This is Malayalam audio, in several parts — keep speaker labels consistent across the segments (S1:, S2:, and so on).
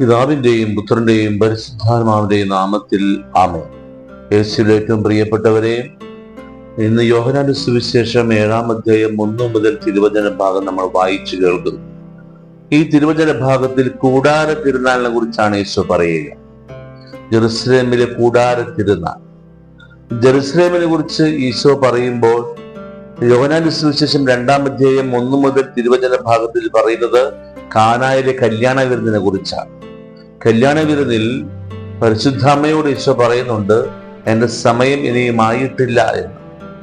S1: പിതാവിന്റെയും പുത്രന്റെയും പരിശുദ്ധാത്മാവിന്റെയും നാമത്തിൽ ആമേ യേശുവിൽ ഏറ്റവും പ്രിയപ്പെട്ടവരെ ഇന്ന് യോഹനാന്റെ സുവിശേഷം ഏഴാം അധ്യായം ഒന്ന് മുതൽ തിരുവചന ഭാഗം നമ്മൾ വായിച്ചു കേൾക്കുന്നു. ഈ തിരുവചന ഭാഗത്തിൽ കൂടാര തിരുനാളിനെ കുറിച്ചാണ് യേശു പറയുക. ജെറുസലേമിലെ കൂടാര തിരുനാൾ. ജെറുസലേമിനെ കുറിച്ച് ഈശോ പറയുമ്പോൾ യോഹനാന്റെ സുവിശേഷം രണ്ടാം അധ്യായം ഒന്ന് മുതൽ തിരുവചന ഭാഗത്തിൽ പറയുന്നത് കാനായിലെ കല്യാണ വിരുന്നിനെ കുറിച്ചാണ്. കല്യാണ വിരുന്നിൽ പരിശുദ്ധാമ്മയോട് ഈശോ പറയുന്നുണ്ട് എന്റെ സമയം ഇനിയും ആയിട്ടില്ല എന്ന്.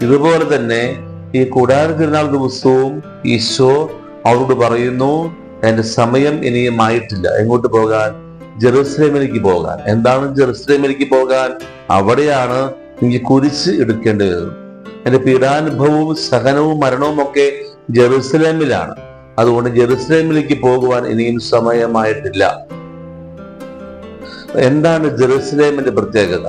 S1: ഇതുപോലെ തന്നെ ഈ കൂടാര തിരുനാൾ ദിവസവും ഈശോ അവരോട് പറയുന്നു എന്റെ സമയം ഇനിയും ആയിട്ടില്ല എങ്ങോട്ട് പോകാൻ? ജെറുസലേമിലേക്ക് പോകാൻ. എന്താണ് ജെറുസലേമിലേക്ക് പോകാൻ? അവിടെയാണ് എനിക്ക് കുരിശ് വരുന്നത് എന്റെ പീഡാനുഭവവും സഹനവും മരണവും ഒക്കെ ജെറുസലേമിലാണ്. അതുകൊണ്ട് ജെറുസലേമിലേക്ക് പോകുവാൻ ഇനിയും സമയമായിട്ടില്ല. എന്താണ് ജെറുസലേമിന്റെ പ്രത്യേകത?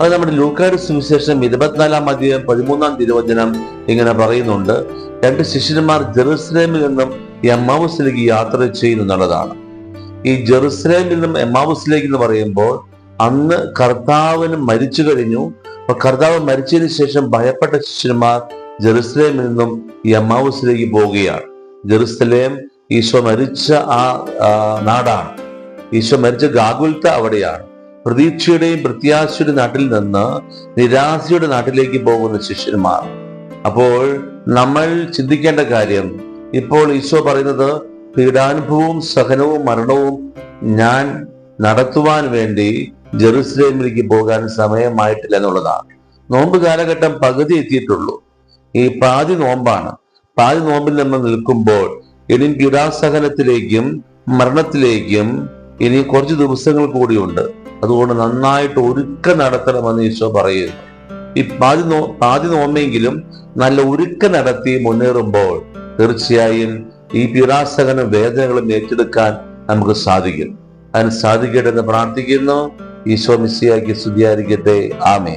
S1: അത് നമ്മുടെ ലൂക്കാട് സുവിശേഷം ഇരുപത്തിനാലാം അധ്യായം പതിമൂന്നാം തിരുവചനം ഇങ്ങനെ പറയുന്നുണ്ട് രണ്ട് ശിഷ്യന്മാർ ജെറുസലേമിൽ നിന്നും എമ്മാവുസിലേക്ക് യാത്ര ചെയ്യുന്നു എന്നുള്ളതാണ്. ഈ ജെറുസലേമിൽ നിന്നും എമ്മാവുസിലേക്ക് എന്ന് പറയുമ്പോൾ അന്ന് കർത്താവിന് മരിച്ചു കഴിഞ്ഞു. അപ്പൊ കർത്താവ് മരിച്ചതിന് ശേഷം ഭയപ്പെട്ട ശിഷ്യന്മാർ ജെറുസലേമിൽ നിന്നും എമ്മാവുസിലേക്ക് പോവുകയാണ്. ജെറുസലേം ഈശോ മരിച്ച ആ, നാടാണ്. ഈശോ മരിച്ച ഗാഗുൽത്ത അവിടെയാണ്. പ്രതീക്ഷയുടെയും പ്രത്യാശയുടെ നാട്ടിൽ നിന്ന് നിരാശയുടെ നാട്ടിലേക്ക് പോകുന്ന ശിഷ്യന്മാർ. അപ്പോൾ നമ്മൾ ചിന്തിക്കേണ്ട കാര്യം ഇപ്പോൾ ഈശോ പറയുന്നത് പീഡാനുഭവവും സഹനവും മരണവും ഞാൻ നടത്തുവാൻ വേണ്ടി ജെറുസലേമിലേക്ക് പോകാൻ സമയമായിട്ടില്ല എന്നുള്ളതാണ്. നോമ്പ് കാലഘട്ടം പകുതി എത്തിയിട്ടുള്ളൂ. ഈ പാതി നോമ്പാണ്. പാതി നോമ്പിൽ നമ്മൾ നിൽക്കുമ്പോൾ ഇനി പീഡാസഹനത്തിലേക്കും മരണത്തിലേക്കും ഇനി കുറച്ച് ദിവസങ്ങൾ കൂടിയുണ്ട്. അതുകൊണ്ട് നന്നായിട്ട് ഒരുക്ക നടത്തണമെന്ന് ഈശോ പറയുന്നു. ഈ പാതി നോ പാതി നോമ്പെങ്കിലും നല്ല ഒരുക്ക നടത്തി മുന്നേറുമ്പോൾ തീർച്ചയായും ഈ പീഡാസഹന വേദനകളും ഏറ്റെടുക്കാൻ നമുക്ക് സാധിക്കും. അതിന് സാധിക്കട്ടെ എന്ന് പ്രാർത്ഥിക്കുന്നു. ഈശോ മിസ്സിയാക്കി സ്തുതിയായിരിക്കട്ടെ. ആമേ